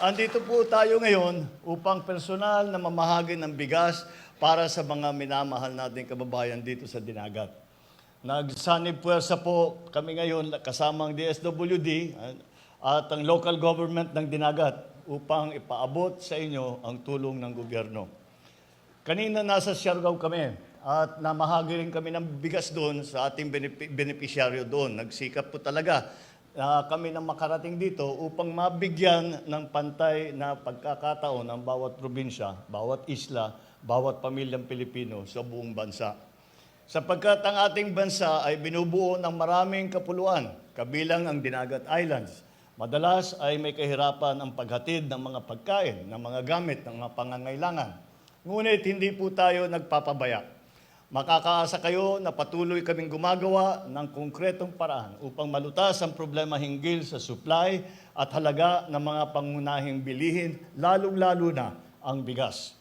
Andito po tayo ngayon upang personal na mamahagi ng bigas para sa mga minamahal nating kababayan dito sa Dinagat. Nagsanib puwersa po kami ngayon kasamang DSWD at ang local government ng Dinagat upang ipaabot sa inyo ang tulong ng gobyerno. Kanina nasa Siargao kami at namahagi rin kami ng bigas doon sa ating benepisyaryo doon. Nagsikap po talaga na kami na makarating dito upang mabigyan ng pantay na pagkakataon ng bawat probinsya, bawat isla, bawat pamilyang Pilipino sa buong bansa. Sapagkat ang ating bansa ay binubuo ng maraming kapuluan, kabilang ang Dinagat Islands. Madalas ay may kahirapan ang paghatid ng mga pagkain, ng mga gamit, ng mga pangangailangan. Ngunit hindi po tayo nagpapabaya. Makakaasa kayo na patuloy kaming gumagawa ng konkretong paraan upang malutas ang problema hinggil sa supply at halaga ng mga pangunahing bilihin, lalong-lalo na ang bigas.